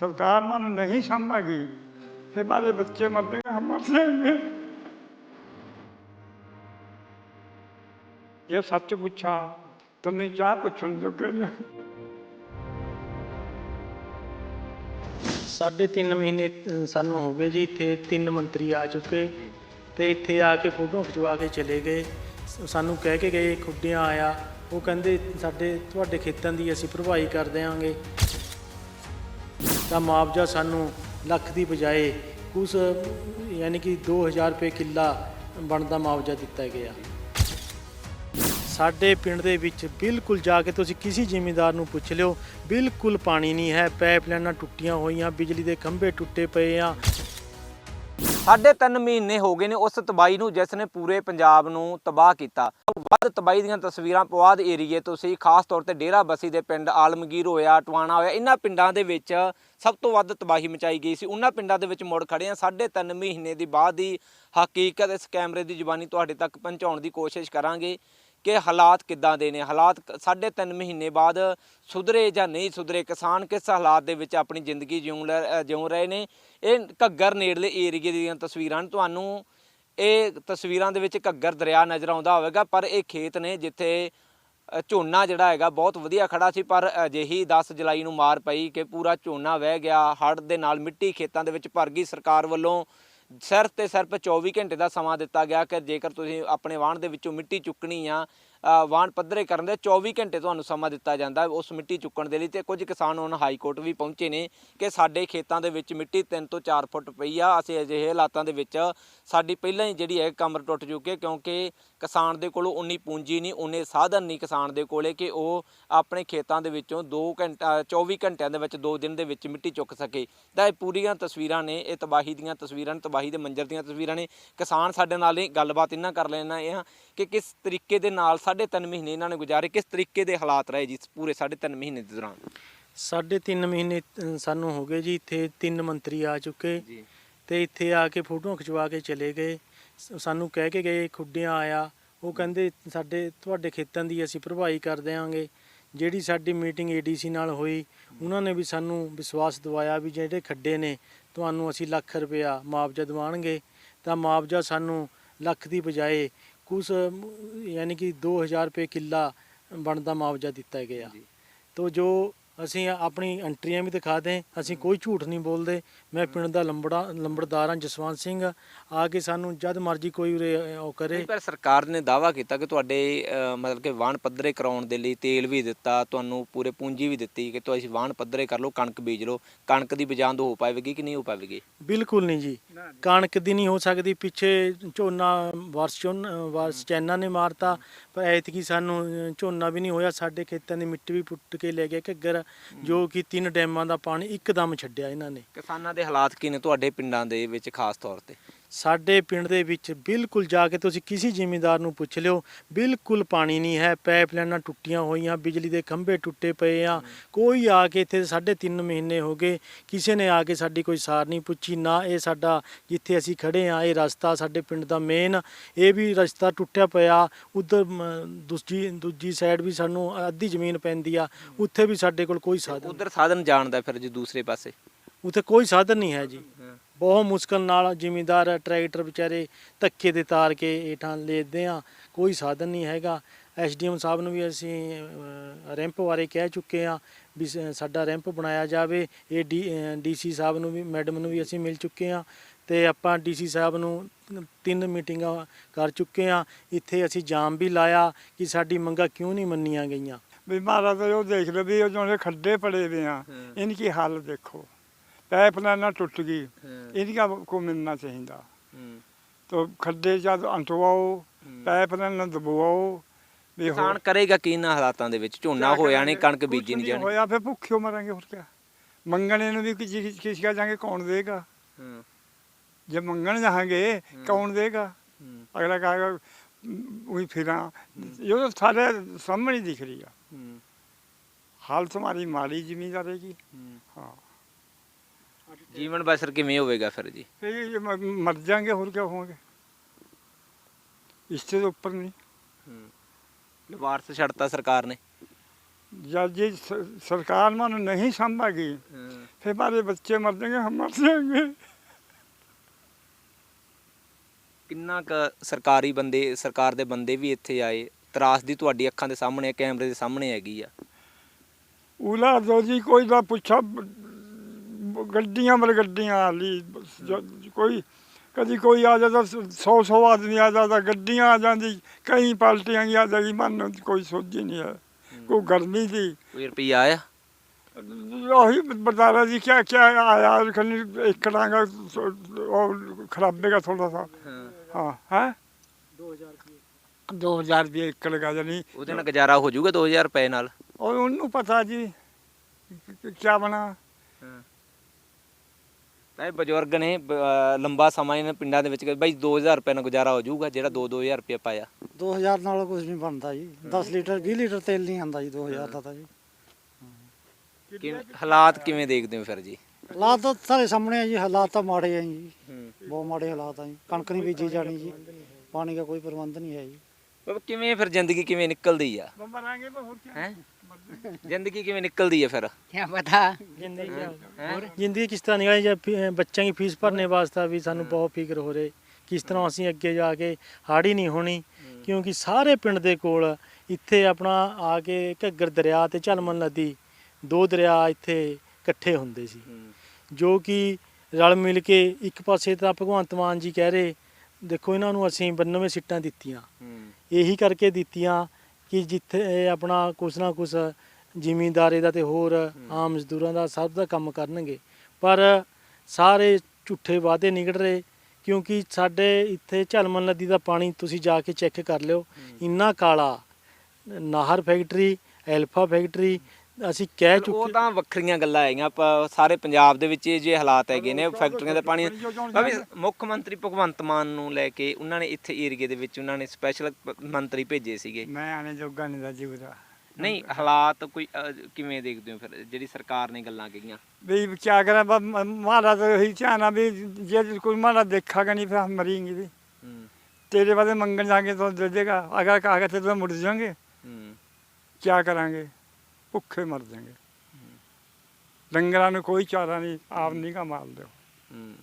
सरकार मन नहीं समझेगी फिर हमारे बच्चे मरने हम मर जाएंगे ये सच पूछा तुमने क्या पूछने लगे ਸਾਢੇ ਤਿੰਨ ਮਹੀਨੇ ਅ, ਸਾਨੂੰ ਹੋ ਗਏ ਜੀ ਇੱਥੇ ਤਿੰਨ ਮੰਤਰੀ ਆ ਚੁੱਕੇ ਤੇ ਇੱਥੇ ਆ ਕੇ ਫੋਟੋ ਖਿਚਵਾ ਕੇ ਚਲੇ ਗਏ ਸ- ਸਾਨੂੰ ਕਹਿ ਕੇ ਗਏ ਖੁੱਡੀਆਂ ਆਇਆ ਉਹ ਕਹਿੰਦੇ ਸਾਡੇ ਤੁਹਾਡੇ ਖੇਤਾਂ ਦੀ ਅਸੀਂ ਭਰਵਾਈ ਕਰ ਦਿਆਂਗੇ ਤਾਂ ਮੁਆਵਜ਼ਾ ਸਾਨੂੰ ਲੱਖ ਦੀ ਬਜਾਏ ਕੁਛ, ਯਾਨੀ ਕਿ 2000 ਰੁਪਏ ਕਿੱਲਾ ਬਣਦਾ ਮੁਆਵਜ਼ਾ ਦਿੱਤਾ ਗਿਆ। ਸਾਡੇ ਪਿੰਡ ਦੇ ਵਿੱਚ ਬਿਲਕੁਲ ਜਾ ਕੇ ਤੁਸੀਂ ਕਿਸੇ ਜ਼ਿਮੀਂਦਾਰ ਨੂੰ ਪੁੱਛ ਲਿਓ, ਬਿਲਕੁਲ ਪਾਣੀ ਨਹੀਂ ਹੈ, ਪਾਈਪਲਾਈਨਾਂ ਟੁੱਟੀਆਂ ਹੋਈਆਂ, ਬਿਜਲੀ ਦੇ ਖੰਭੇ ਟੁੱਟੇ ਪਏ ਆ ਸਾਢੇ ਤਿੰਨ ਮਹੀਨੇ ਹੋ ਗਏ ਨੇ ਉਸ ਤਬਾਈ ਨੂੰ, ਜਿਸ ਨੇ ਪੂਰੇ ਪੰਜਾਬ ਨੂੰ ਤਬਾਹ ਕੀਤਾ। ਵੱਧ ਤਬਾਈ ਦੀਆਂ ਤਸਵੀਰਾਂ ਪਵਾਦ ਏਰੀਏ ਤੋਂ ਸੀ। ਖਾਸ ਤੌਰ ਤੇ ਡੇਰਾ ਬਸੀ ਦੇ ਪਿੰਡ ਆਲਮਗੀਰ ਹੋਇਆ, ਟਵਾਣਾ ਹੋਇਆ ਇਹਨਾਂ ਪਿੰਡਾਂ ਦੇ ਵਿੱਚ ਸਭ ਤੋਂ ਵੱਧ ਤਬਾਹੀ ਮਚਾਈ ਗਈ ਸੀ। ਉਹਨਾਂ ਪਿੰਡਾਂ ਦੇ ਵਿੱਚ ਮੁੜ ਖੜੇ ਆ ਸਾਢੇ ਤਿੰਨ ਮਹੀਨੇ ਦੀ ਬਾਅਦ ਦੀ ਹਕੀਕਤ ਇਸ ਕੈਮਰੇ ਦੀ ਜ਼ੁਬਾਨੀ ਤੁਹਾਡੇ ਤੱਕ ਪਹੁੰਚਾਉਣ ਦੀ ਕੋਸ਼ਿਸ਼ ਕਰਾਂਗੇ। ਕਿ ਹਾਲਾਤ ਕਿੱਦਾਂ ਦੇ ਨੇ? ਹਾਲਾਤ ਸਾਢੇ ਤਿੰਨ ਮਹੀਨੇ ਬਾਅਦ ਸੁਧਰੇ ਜਾਂ ਨਹੀਂ ਸੁਧਰੇ? ਕਿਸਾਨ ਕਿਸ ਹਾਲਾਤ ਦੇ ਵਿੱਚ ਆਪਣੀ ਜ਼ਿੰਦਗੀ ਜਿਉਂ ਲੈ- ਜਿਉਂ ਰਹੇ ਨੇ? ਇਹ ਘੱਗਰ ਨੇੜਲੇ ਏਰੀਏ ਦੀਆਂ ਤਸਵੀਰਾਂ ਤੁਹਾਨੂੰ ਇਹ ਤਸਵੀਰਾਂ ਦੇ ਵਿੱਚ ਘੱਗਰ ਦਰਿਆ ਨਜ਼ਰ ਆਉਂਦਾ ਹੋਵੇਗਾ, ਪਰ ਇਹ ਖੇਤ ਨੇ ਜਿੱਥੇ ਝੋਨਾ ਜਿਹੜਾ ਹੈਗਾ ਬਹੁਤ ਵਧੀਆ ਖੜਾ ਸੀ, ਪਰ ਅਜਿਹੀ 10 ਜੁਲਾਈ ਨੂੰ ਮਾਰ ਪਈ ਕਿ ਪੂਰਾ ਝੋਨਾ ਵਹਿ ਗਿਆ। ਹੜ੍ਹ ਦੇ ਨਾਲ ਮਿੱਟੀ ਖੇਤਾਂ ਦੇ ਵਿੱਚ ਭਰ ਗਈ। ਸਰਕਾਰ ਵੱਲੋਂ ਸਿਰਫ ਤੇ ਸਿਰਫ 24 ਘੰਟੇ ਦਾ ਸਮਾਂ ਦਿੱਤਾ ਗਿਆ ਕਿ ਜੇਕਰ ਤੁਸੀਂ ਆਪਣੇ ਵਾਹਣ ਦੇ ਵਿੱਚੋਂ ਮਿੱਟੀ ਚੁੱਕਣੀ ਆ ਵਾਹਣ ਪੱਧਰੇ ਕਰਨ ਦੇ 24 ਘੰਟੇ ਤੁਹਾਨੂੰ ਸਮਾਂ ਦਿੱਤਾ ਜਾਂਦਾ ਉਸ ਮਿੱਟੀ ਚੁੱਕਣ ਦੇ ਲਈ ਤੇ ਕੁਝ ਕਿਸਾਨ ਹੁਣ ਹਾਈ ਕੋਰਟ ਵੀ ਪਹੁੰਚੇ ਨੇ ਕਿ ਸਾਡੇ ਖੇਤਾਂ ਦੇ ਵਿੱਚ ਮਿੱਟੀ 3 ਤੋਂ 4 ਫੁੱਟ ਪਈ ਆ, ਅਸੀਂ ਅਜਿਹੇ ਹਾਲਾਤਾਂ ਦੇ ਵਿੱਚ ਸਾਡੀ ਪਹਿਲਾਂ ਹੀ ਜਿਹੜੀ ਹੈ ਕਮਰ ਟੁੱਟ ਚੁੱਕੀ ਕਿਉਂਕਿ ਕਿਸਾਨ ਦੇ ਕੋਲੋਂ ਉਨੀ ਪੂੰਜੀ ਨਹੀਂ ਉਨੇ ਸਾਧਨ ਨਹੀਂ ਕਿਸਾਨ ਦੇ ਕੋਲੇ ਕਿ ਉਹ ਆਪਣੇ ਖੇਤਾਂ ਦੇ ਵਿੱਚੋਂ 2 ਘੰਟਾ 24 ਘੰਟਿਆਂ ਦੇ ਵਿੱਚ 2 ਦਿਨ ਦੇ ਵਿੱਚ ਮਿੱਟੀ ਚੁੱਕ ਸਕੇ। ਤਾਂ ਇਹ ਪੂਰੀਆਂ ਤਸਵੀਰਾਂ ਨੇ ਇਹ ਤਬਾਹੀ ਦੀਆਂ ਤਸਵੀਰਾਂ ਨੇ ਤਬਾਹੀ ਦੇ ਮੰਜ਼ਰ ਦੀਆਂ ਤਸਵੀਰਾਂ ਨੇ। ਕਿਸਾਨ ਸਾਡੇ ਨਾਲ ਹੀ ਗੱਲਬਾਤ ਇਹਨਾਂ ਕਰ ਲੈਣਾ ਇਹ ਆ ਕਿ ਕਿਸ ਤਰੀਕੇ ਦੇ ਨਾਲ ਸਾਢੇ ਤਿੰਨ ਮਹੀਨੇ ਇਹਨਾਂ ਨੇ ਗੁਜ਼ਾਰੇ ਕਿਸ ਤਰੀਕੇ ਦੇ ਹਾਲਾਤ ਰਹੇ ਜੀ ਪੂਰੇ ਸਾਢੇ ਤਿੰਨ ਮਹੀਨੇ ਦੇ ਦੌਰਾਨ? ਸਾਢੇ ਤਿੰਨ ਮਹੀਨੇ ਅ, ਸਾਨੂੰ ਹੋ ਗਏ ਜੀ ਇੱਥੇ ਤਿੰਨ ਮੰਤਰੀ ਆ ਚੁੱਕੇ ਜੀ। ਤੇ ਇੱਥੇ ਆ ਕੇ ਫੋਟੋ ਖਿਚਵਾ ਕੇ ਚਲੇ ਗਏ। ਸਾਨੂੰ ਕਹਿ ਕੇ ਗਏ ਖੁੱਡੀਆਂ ਆਇਆ। ਉਹ ਕਹਿੰਦੇ ਸਾਡੇ ਤੁਹਾਡੇ ਖੇਤਾਂ ਦੀ ਅਸੀਂ ਭਰਵਾਈ ਕਰ ਦਿਆਂਗੇ। ਜਿਹੜੀ ਸਾਡੀ ਮੀਟਿੰਗ ਏਡੀਸੀ ਨਾਲ ਹੋਈ ਉਹਨਾਂ ਨੇ ਵੀ ਸਾਨੂੰ ਵਿਸ਼ਵਾਸ ਦਿਵਾਇਆ ਵੀ ਜਿਹੜੇ ਖੱਡੇ ਨੇ ਤੁਹਾਨੂੰ ਅਸੀਂ ਲੱਖ ਰੁਪਇਆ ਮੁਆਵਜ਼ਾ ਦਿਵਾਣਗੇ ਤਾਂ ਮੁਆਵਜ਼ਾ ਸਾਨੂੰ ਲੱਖ ਦੀ ਬਜਾਏ ਕੁਛ ਯਾਨੀ ਕਿ 2000 ਰੁਪਏ ਕਿੱਲਾ ਬਣਦਾ ਮੁਆਵਜ਼ਾ ਦਿੱਤਾ ਗਿਆ। ਤੋ ਜੋ ਅਸੀਂ ਆਪਣੀ ਐਂਟਰੀਆਂ ਵੀ ਦਿਖਾ ਦੇ ਅਸੀਂ ਕੋਈ ਝੂਠ ਨਹੀਂ ਬੋਲਦੇ। ਮੈਂ ਪਿੰਡ ਦਾ ਲੰਬੜਾ ਲੰਬੜਦਾਰ ਹਾਂ ਜਸਵੰਤ ਸਿੰਘ। ਆ ਕੇ ਸਾਨੂੰ ਜਦ ਮਰਜ਼ੀ ਕੋਈ ਉਰੇ ਉਹ ਕਰੇ। ਪਰ ਸਰਕਾਰ ਨੇ ਦਾਵਾ ਕੀਤਾ ਕਿ ਤੁਹਾਡੇ ਮਤਲਬ ਕਿ ਵਾਹਣ ਪੱਧਰੇ ਕਰਾਉਣ ਦੇ ਲਈ ਤੇਲ ਵੀ ਦਿੱਤਾ ਤੁਹਾਨੂੰ ਪੂਰੇ ਪੂੰਜੀ ਵੀ ਦਿੱਤੀ ਕਿ ਤੁਸੀਂ ਵਾਹਣ ਪੱਧਰੇ ਕਰ ਲਓ ਕਣਕ ਬੀਜ ਲਓ। ਕਣਕ ਦੀ ਬਜਾਂਦ ਹੋ ਪਾਵੇਗੀ ਕਿ ਨਹੀਂ ਹੋ ਪਾਵੇਗੀ? ਬਿਲਕੁਲ ਨਹੀਂ ਜੀ। ਕਣਕ ਦੀ ਨਹੀਂ ਹੋ ਸਕਦੀ। ਪਿੱਛੇ ਝੋਨਾ ਵਰਸ ਚੋਨ ਵਰਸ ਚੈਨਾ ਨੇ ਮਾਰਤਾ। ਪਰ ਐਤਕੀ ਸਾਨੂੰ ਝੋਨਾ ਵੀ ਨਹੀਂ ਹੋਇਆ। ਸਾਡੇ ਖੇਤਾਂ ਦੀ ਮਿੱਟੀ ਵੀ ਪੁੱਟ ਕੇ ਲੈ ਗਏ। ਘੱਗਰ ਜੋ ਕਿ ਤਿੰਨ ਡੈਮਾਂ ਦਾ ਪਾਣੀ ਇੱਕਦਮ ਛੱਡਿਆ ਇਹਨਾਂ ਨੇ। ਕਿਸਾਨਾਂ ਦੇ ਹਾਲਾਤ ਕੀ ਨੇ ਤੁਹਾਡੇ ਪਿੰਡਾਂ ਦੇ ਵਿੱਚ ਖਾਸ ਤੌਰ ਤੇ? ਸਾਡੇ ਪਿੰਡ ਦੇ ਵਿੱਚ ਬਿਲਕੁਲ ਜਾ ਕੇ ਤੁਸੀਂ ਕਿਸੇ ਜ਼ਿਮੀਂਦਾਰ ਨੂੰ ਪੁੱਛ ਲਿਓ ਬਿਲਕੁਲ ਪਾਣੀ ਨਹੀਂ ਹੈ ਪਾਈਪਲਾਈਨਾਂ ਟੁੱਟੀਆਂ ਹੋਈਆਂ ਬਿਜਲੀ ਦੇ ਖੰਭੇ ਟੁੱਟੇ ਪਏ ਆ ਕੋਈ ਆ ਕੇ ਇੱਥੇ ਸਾਢੇ ਤਿੰਨ ਮਹੀਨੇ ਹੋ ਗਏ ਕਿਸੇ ਨੇ ਆ ਕੇ ਸਾਡੀ ਕੋਈ ਸਾਰ ਨਹੀਂ ਪੁੱਛੀ ਨਾ ਇਹ ਸਾਡਾ ਜਿੱਥੇ ਅਸੀਂ ਖੜੇ ਆ ਇਹ ਰਸਤਾ ਸਾਡੇ ਪਿੰਡ ਦਾ ਮੇਨ ਇਹ ਵੀ ਰਸਤਾ ਟੁੱਟਿਆ ਪਿਆ ਉਧਰ ਦੂਜੀ ਦੂਜੀ ਸਾਈਡ ਵੀ ਸਾਨੂੰ ਅੱਧੀ ਜ਼ਮੀਨ ਪੈਂਦੀ ਆ ਉੱਥੇ ਵੀ ਸਾਡੇ ਕੋਲ ਕੋਈ ਸਾਧਨ ਉਧਰ ਸਾਧਨ ਜਾਣਦਾ ਫਿਰ ਜੀ ਦੂਸਰੇ ਪਾਸੇ? ਉੱਥੇ ਕੋਈ ਸਾਧਨ ਨਹੀਂ ਹੈ ਜੀ। ਬਹੁਤ ਮੁਸ਼ਕਲ ਨਾਲ ਜ਼ਿਮੀਂਦਾਰ ਟਰੈਕਟਰ ਵਿਚਾਰੇ ਧੱਕੇ ਦੇ ਤਾਰ ਕੇ ਏਠਾਂ ਲੇਦੇ ਆ। ਕੋਈ ਸਾਧਨ ਨਹੀਂ ਹੈਗਾ। ਐਸਡੀਐਮ ਸਾਹਿਬ ਨੂੰ ਵੀ ਅਸੀਂ ਰੈਂਪ ਬਾਰੇ ਕਹਿ ਚੁੱਕੇ ਆ ਵੀ ਸਾਡਾ ਰੈਂਪ ਬਣਾਇਆ ਜਾਵੇ। ਇਹ ਡੀਸੀ ਸਾਹਿਬ ਨੂੰ ਵੀ ਮੈਡਮ ਨੂੰ ਵੀ ਅਸੀਂ ਮਿਲ ਚੁੱਕੇ ਆ ਤੇ ਆਪਾਂ ਡੀਸੀ ਸਾਹਿਬ ਨੂੰ ਤਿੰਨ ਮੀਟਿੰਗਾਂ ਕਰ ਚੁੱਕੇ ਆ। ਇੱਥੇ ਅਸੀਂ ਜਾਮ ਵੀ ਲਾਇਆ ਕਿ ਸਾਡੀ ਮੰਗਾਂ ਕਿਉਂ ਨਹੀਂ ਮੰਨੀਆਂ ਗਈਆਂ। ਵੀ ਮਹਾਰਾਜ ਉਹ ਦੇਖ ਲਓ ਵੀ ਉਹ ਜਿਹੜੇ ਖੱਡੇ ਪੜੇ ਵੇ ਆ ਇਹਨੂੰ ਕੀ ਹਾਲ ਦੇਖੋ। इनकी हालत देखो पैप लाइना टूट गई हम्म। इनका को मिलना चाहिए ਹੂੰ तो खड्डे जद अंटवाओ हम्म। पैप लाइना दबवाओ भी हो- ਕਿਸਾਨ ਕਰੇਗਾ ਕੀ ਇਹਨਾਂ ਹਾਲਾਤਾਂ ਦੇ ਵਿੱਚ ਝੋਨਾ क्या ਹੋਇਆ ਨਹੀਂ करेंगे? ਕਣਕ कुछ ਬੀਜੀ ਨਹੀਂ नहीं ਜਾਣੀ होया फिर भूखे मरेंगे और क्या मंगने ने भी किसी किसी का जाएंगे कौन देगा ਹੂੰ जब मंगन जाएंगे हम्म। कौन देगा ਹੂੰ अगला कहेगा वही फिरा ये तो सारे सामने ही दिख रही है ਹੂੰ ਜੀਵਨ ਬਸਰ ਕਿਵੇਂ ਹੋਵੇਗਾ ਫਿਰ ਜੀ? ਫਿਰ ਮਰ ਜਾਾਂਗੇ ਹੋਰ ਕਿਆ ਹੋਵਾਂਗੇ? ਇਸ ਤੋਂ ਉੱਪਰ ਨਹੀਂ। ਲਵਾਰਸ ਛੱਡਤਾ ਸਰਕਾਰ ਨੇ। ਜਦ ਜੇ ਸਰਕਾਰ ਮਨ ਨਹੀਂ ਸੰਭਾਗੀ ਫਿਰ ਬਾਰੇ ਬੱਚੇ ਮਰ ਜਾਣਗੇ ਹਮ ਮਰ ਜਾਾਂਗੇ ਕਿੰਨਾ ਕ ਸਰਕਾਰੀ ਬੰਦੇ ਸਰਕਾਰ ਦੇ ਬੰਦੇ ਵੀ ਇੱਥੇ ਆਏ? ਤਰਾਸ ਦੀ ਤੁਹਾਡੀ ਅੱਖਾਂ ਦੇ ਸਾਹਮਣੇ ਕੈਮਰੇ ਦੇ ਸਾਹਮਣੇ ਹੈਗੀ ਆ। ਉਲਾ ਦੋ ਜੀ ਕੋਈ ਦਾ ਪੁੱਛਾ ਗੱਡੀਆਂ ਮਲ ਗੱਡੀਆਂ ਆਲੀ ਕੋਈ ਕਦੀ ਕੋਈ ਆ ਜਾਂਦਾ 100 100 ਆਦਮੀ ਆ ਜਾਂਦਾ ਗੱਡੀਆਂ ਆ ਜਾਂਦੀ ਕਈ ਪਾਲਟੀਆਂ ਆ ਜਾਂਦੀ ਮਨ ਕੋਈ ਸੋਝੀ ਨਹੀਂ ਹੈ ਕੋਈ ਗਰਮੀ ਦੀ। ਕੋਈ ਰੁਪਈਆ ਆਇਆ? ਉਹੀ ਬਰਦਾਰਾ ਜੀ ਕਿਆ ਕਿਆ ਆਇਆ ਖਲੀ ਇੱਕ ਡਾਂਗਾ ਉਹ ਖਰਾਬੇਗਾ ਥੋੜਾ ਸਾ। ਹਾਂ। ਹੈ 2000 ਰੁਪਏ। 2000 ਰੁਪਏ ਇੱਕ ਲਗਾ ਗੁਜ਼ਾਰਾ ਹੋ ਜਾਊਗਾ 2000 ਰੁਪਏ ਨਾਲ? ਉਹ ਉਹਨੂੰ ਪਤਾ ਜੀ ਕਿਆ ਬਣਾ। ਨਹੀਂ ਬਜ਼ੁਰਗ ਨੇ ਲੰਬਾ ਸਮਾਂ ਇਹਨਾਂ ਪਿੰਡਾਂ ਦੇ ਵਿੱਚ ਬਾਈ 2000 ਰੁਪਏ ਨਾਲ ਗੁਜ਼ਾਰਾ ਹੋ ਜਾਊਗਾ ਜਿਹੜਾ 2-2000 ਰੁਪਏ ਪਾਇਆ। 2000 ਨਾਲ ਕੁਝ ਨਹੀਂ ਬਣਦਾ ਜੀ। 10 ਲੀਟਰ 20 ਲੀਟਰ ਤੇਲ ਨਹੀਂ ਆਂਦਾ ਜੀ 2000 ਦਾ ਤਾਂ ਜੀ। ਕਿ ਹਾਲਾਤ ਕਿਵੇਂ ਦੇਖਦੇ ਹੋ ਫਿਰ ਜੀ? ਹਾਲਾਤ ਤਾਂ ਸਾਰੇ ਸਾਹਮਣੇ ਆ ਜੀ ਹਾਲਾਤ ਤਾਂ ਮਾੜੇ ਆ ਜੀ। ਬਹੁਤ ਮਾੜੇ ਹਾਲਾਤ ਆ ਜੀ। ਕਣਕ ਨਹੀਂ ਬੀਜੀ ਜਾਣੀ ਜੀ। ਪਾਣੀ ਦਾ ਕੋਈ ਪ੍ਰਬੰਧ ਨਹੀਂ ਹੈ ਜੀ। ਕਿਵੇਂ ਫਿਰ ਜ਼ਿੰਦਗੀ ਕਿਵੇਂ ਨਿਕਲਦੀ ਆ? ਬੰਬਾ ਰਾਂਗੇ ਹੋਰ ਕੀ ਹੈ? ਜ਼ਿੰਦਗੀ ਕਿਵੇਂ ਨਿਕਲਦੀ ਆ ਫਿਰ क्या पता ਜ਼ਿੰਦਗੀ ਹੈਂ? ਜ਼ਿੰਦਗੀ ਕਿਸ ਤਰ੍ਹਾਂ ਨਿਕਲੀ ਜਾਂ ਫੀ- ਅਹ ਬੱਚਿਆਂ ਦੀ ਫੀਸ ਭਰਨੇ ਵਾਸਤੇ ਵੀ ਸਾਨੂੰ ਬਹੁਤ ਫਿਕਰ ਹੋ ਰਹੀ ਕਿਸ ਤਰ੍ਹਾਂ ਅਸੀਂ ਅੱਗੇ ਜਾ ਕੇ ਹਾੜੀ ਨਹੀਂ ਹੋਣੀ ਕਿਉਂਕਿ ਸਾਰੇ ਪਿੰਡ ਦੇ ਕੋਲ ਇੱਥੇ ਆਪਣਾ ਆ ਕੇ ਘੱਗਰ ਦਰਿਆ ਤੇ ਝਲਮਨ ਨਦੀ ਦੋ ਦਰਿਆ ਇੱਥੇ ਇਕੱਠੇ ਹੁੰਦੇ ਸੀ ਜੋ ਕਿ ਰਲ ਮਿਲ ਕੇ ਇੱਕ ਪਾਸੇ ਤਾਂ ਭਗਵੰਤ ਮਾਨ ਜੀ ਕਹਿ ਰਹੇ ਦੇਖੋ ਇਹਨਾਂ ਨੂੰ ਅਸੀਂ 92 ਸੀਟਾਂ ਦਿੱਤੀਆਂ ਇਹੀ ਕਰਕੇ ਦਿੱਤੀਆਂ ਕਿ ਜਿੱਥੇ ਇਹ ਆਪਣਾ ਕੁਛ ਨਾ ਕੁਛ ਜ਼ਿਮੀਂਦਾਰੇ ਦਾ ਤੇ ਹੋਰ ਆਮ ਮਜ਼ਦੂਰਾਂ ਦਾ ਸਭ ਦਾ ਕੰਮ ਕਰਨਗੇ। ਪਰ ਸਾਰੇ ਝੂਠੇ ਵਾਅਦੇ ਨਿਕਲ ਰਹੇ ਕਿਉਂਕਿ ਸਾਡੇ ਇੱਥੇ ਝਲਮਨ ਨਦੀ ਦਾ ਪਾਣੀ ਤੁਸੀਂ ਜਾ ਕੇ ਚੈੱਕ ਕਰ ਲਿਓ। ਇੰਨਾ ਕਾਲਾ ਨਾਹਰ ਫੈਕਟਰੀ ਐਲਫਾ ਫੈਕਟਰੀ ਅਸੀਂ ਕਹਿ ਉਹ ਚੁੱਕੇ ਤਾਂ ਵੱਖਰੀਆਂ ਗੱਲਾਂ ਆਈਆਂ ਆਪਾਂ ਸਾਰੇ ਪੰਜਾਬ ਦੇ ਵਿੱਚ ਇਹ ਜੇ ਹਾਲਾਤ ਹੈਗੇ ਨੇ ਫੈਕਟਰੀਆਂ ਦਾ ਪਾਣੀ ਮੈਂ ਮੁੱਖ ਮੰਤਰੀ ਭਗਵੰਤ ਮਾਨ ਨੂੰ ਲੈ ਕੇ ਉਹਨਾਂ ਨੇ ਇੱਥੇ ਏਰੀਏ ਦੇ ਵਿੱਚ ਉਹਨਾਂ ਨੇ ਸਪੈਸ਼ਲ ਮੰਤਰੀ ਭੇਜੇ ਸੀਗੇ। ਮੈਂ ਆਣੇ ਜੋਗਾ ਨਹੀਂ ਦਾ। ਜੀਵਦਾ ਨਹੀਂ ਹਾਲਾਤ ਕੋਈ ਕਿਵੇਂ ਦੇਖਦੇ ਹੋ ਫਿਰ? ਜਿਹੜੀ ਸਰਕਾਰ ਨੇ ਗੱਲਾਂ ਕਹੀਆਂ ਬਈ ਕਿਆ ਕਰਾਂ ਬਸ ਮ- ਮਹਾਰਾਜ ਦਾ ਇਹੀ ਧਿਆਨ ਵੀ ਜੇ ਕੋਈ ਮਹਾਰਾਜ ਦੇਖਾਗਾ ਨਹੀਂ ਫਿਰ ਹਮ ਮਰੀਂਗੇ ਵੀ। ਤੇਰੇ ਵਾਸਤੇ ਮੰਗਣ ਜਾਗੇ ਤਾਂ ਦੇ ਦੇਗਾ। ਅਗਰ ਕਹਾਗਾ ਤੇ ਮੁੜ ਜਾਗੇ ਹੂੰ। ਕਿਆ ਕਰਾਂਗੇ? ਭੁੱਖੇ ਮਰ ਜਾਣਗੇ ਡੰਗਰਾਂ ਨੂੰ ਕੋਈ ਚਾਰਾ ਨਹੀਂ ਆਪ ਨਿਗਾ ਮਾਲਦੇ ਹੂੰ।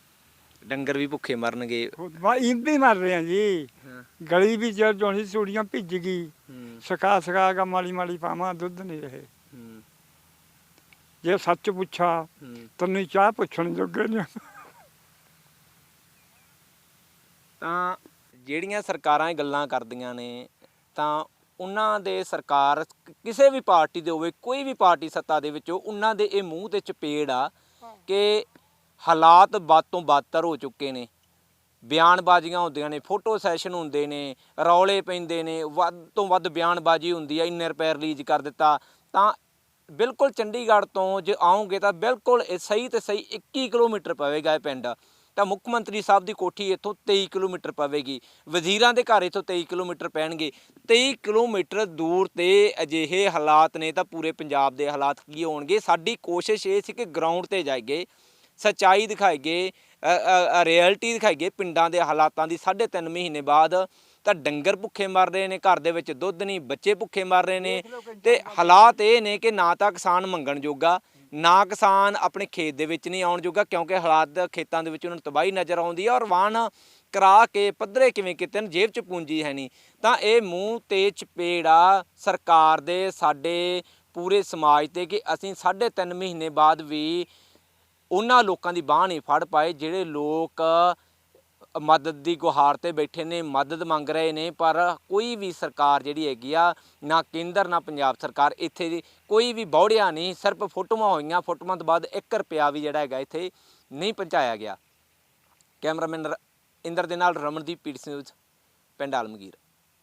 ਡੰਗਰ ਵੀ ਭੁੱਖੇ ਮਰਨਗੇ। ਵਾ ਇੰਦੇ ਮਰ ਰਹੇ ਆ ਜੀ। ਗਲੀ ਵੀ ਜਦ ਜੋਣੀ ਸੂੜੀਆਂ ਭਿੱਜ ਗਈ। ਸਕਾ ਸਕਾ ਕੇ ਮਾਲੀ ਮਾਲੀ ਪਾਵਾਂ ਦੁੱਧ ਨਹੀਂ ਰਹੇ। ਜੇ ਸੱਚ ਪੁੱਛਾ ਤੈਨੂੰ ਚਾਹ ਪੁੱਛਣ ਜੋਗੇ ਨਹੀਂ ਤਾਂ ਜਿਹੜੀਆਂ ਸਰਕਾਰਾਂ ਇਹ ਗੱਲਾਂ ਕਰਦੀਆਂ ਨੇ ਤਾਂ ਉਹਨਾਂ ਦੇ ਸਰਕਾਰ ਕਿਸੇ ਵੀ ਪਾਰਟੀ ਦੇ ਹੋਵੇ ਕੋਈ ਵੀ ਪਾਰਟੀ ਸੱਤਾ ਦੇ ਵਿੱਚ ਉਹਨਾਂ ਦੇ ਇਹ ਮੂੰਹ ਤੇ ਚਪੇੜ ਆ ਕਿ ਹਾਲਾਤ ਵੱਧ ਤੋਂ ਬਦਤਰ ਹੋ ਚੁੱਕੇ ਨੇ। ਬਿਆਨਬਾਜ਼ੀਆਂ ਹੁੰਦੀਆਂ ਨੇ ਫੋਟੋ ਸੈਸ਼ਨ ਹੁੰਦੇ ਨੇ ਰੌਲੇ ਪੈਂਦੇ ਨੇ ਵੱਧ ਤੋਂ ਵੱਧ ਬਿਆਨਬਾਜ਼ੀ ਹੁੰਦੀ ਆ ਇੰਨੇ ਰੁਪਏ ਰਿਲੀਜ਼ ਕਰ ਦਿੱਤਾ। ਤਾਂ ਬਿਲਕੁਲ ਚੰਡੀਗੜ੍ਹ ਤੋਂ ਜੇ ਆਓਗੇ ਤਾਂ ਬਿਲਕੁਲ ਸਹੀ ਤੇ ਸਹੀ 21 ਕਿਲੋਮੀਟਰ ਪਵੇਗਾ ਇਹ ਪਿੰਡ। ਤਾਂ ਮੁੱਖ ਮੰਤਰੀ ਸਾਹਿਬ ਦੀ ਕੋਠੀ ਇੱਥੋਂ 23 ਕਿਲੋਮੀਟਰ ਪਵੇਗੀ। ਵਜ਼ੀਰਾਂ ਦੇ ਘਰ ਇੱਥੋਂ 23 ਕਿਲੋਮੀਟਰ ਪੈਣਗੇ। 23 ਕਿਲੋਮੀਟਰ ਦੂਰ ਤੇ ਅਜਿਹੇ ਹਾਲਾਤ ਨੇ ਤਾਂ ਪੂਰੇ ਪੰਜਾਬ ਦੇ ਹਾਲਾਤ ਕੀ ਹੋਣਗੇ? ਸਾਡੀ ਕੋਸ਼ਿਸ਼ ਇਹ ਸੀ ਕਿ ਗਰਾਊਂਡ ਤੇ ਜਾਈਏ ਸੱਚਾਈ ਦਿਖਾਈਏ ਰਿਐਲਿਟੀ ਦਿਖਾਈਏ ਪਿੰਡਾਂ ਦੇ ਹਾਲਾਤਾਂ ਦੀ 3.5 ਮਹੀਨੇ ਬਾਅਦ ਤਾਂ ਡੰਗਰ ਭੁੱਖੇ ਮਰ ਰਹੇ ਨੇ ਘਰ ਦੇ ਵਿੱਚ ਦੁੱਧ ਨਹੀਂ ਬੱਚੇ ਭੁੱਖੇ ਮਰ ਰਹੇ ਨੇ ਤੇ ਹਾਲਾਤ ਇਹ ਨੇ ਕਿ ਨਾ ਤਾਂ ਕਿਸਾਨ ਮੰਗਣ ਜੋਗਾ ਨਾ ਕਿਸਾਨ ਆਪਣੇ ਖੇਤ ਦੇ ਵਿੱਚ ਨਹੀਂ ਆਉਣ ਜੋਗਾ ਕਿਉਂਕਿ ਹਾਲਾਤ ਖੇਤਾਂ ਦੇ ਵਿੱਚ ਉਹਨਾਂ ਨੂੰ ਤਬਾਹੀ ਨਜ਼ਰ ਆਉਂਦੀ ਹੈ ਔਰ ਵਾਹਨ ਕਰਾ ਕੇ ਪੱਧਰੇ ਕਿਵੇਂ ਕੀਤੇ ਨੇ, ਜੇਬ 'ਚ ਪੂੰਜੀ ਹੈ ਨਹੀਂ। ਤਾਂ ਇਹ ਮੂੰਹ ਤੇ ਚਪੇੜਾ ਸਰਕਾਰ ਦੇ ਸਾਡੇ ਪੂਰੇ ਸਮਾਜ ਤੇ ਕਿ ਅਸੀਂ 3.5 ਮਹੀਨੇ ਬਾਅਦ ਵੀ ਉਹਨਾਂ ਲੋਕਾਂ ਦੀ ਬਾਹ ਨਹੀਂ ਫੜ ਪਾਏ ਜਿਹੜੇ ਲੋਕ ਮਦਦ ਦੀ ਗੁਹਾਰ ਤੇ ਬੈਠੇ ਨੇ, ਮਦਦ ਮੰਗ ਰਹੇ ਨੇ, ਪਰ ਕੋਈ ਵੀ ਸਰਕਾਰ ਜਿਹੜੀ ਹੈਗੀ ਆ, ਨਾ ਕੇਂਦਰ, ਨਾ ਪੰਜਾਬ ਸਰਕਾਰ ਇੱਥੇ ਦੀ ਕੋਈ ਵੀ ਬੌੜਿਆ ਨਹੀਂ, ਸਿਰਫ ਫੋਟੋਆਂ ਹੋਈਆਂ, ਫੋਟੋਆਂ ਤੋਂ ਬਾਅਦ 1 ਰੁਪਿਆ ਵੀ ਜਿਹੜਾ ਹੈਗਾ ਇੱਥੇ ਨਹੀਂ ਪਹੁੰਚਾਇਆ ਗਿਆ। ਕੈਮਰਾਮੈਨ ਰ- ਇੰਦਰ ਦੇ ਨਾਲ ਰਮਨਦੀਪ ਪੀਟਸ ਨਿਊਜ਼, ਪਿੰਡ ਆਲਮਗੀਰ।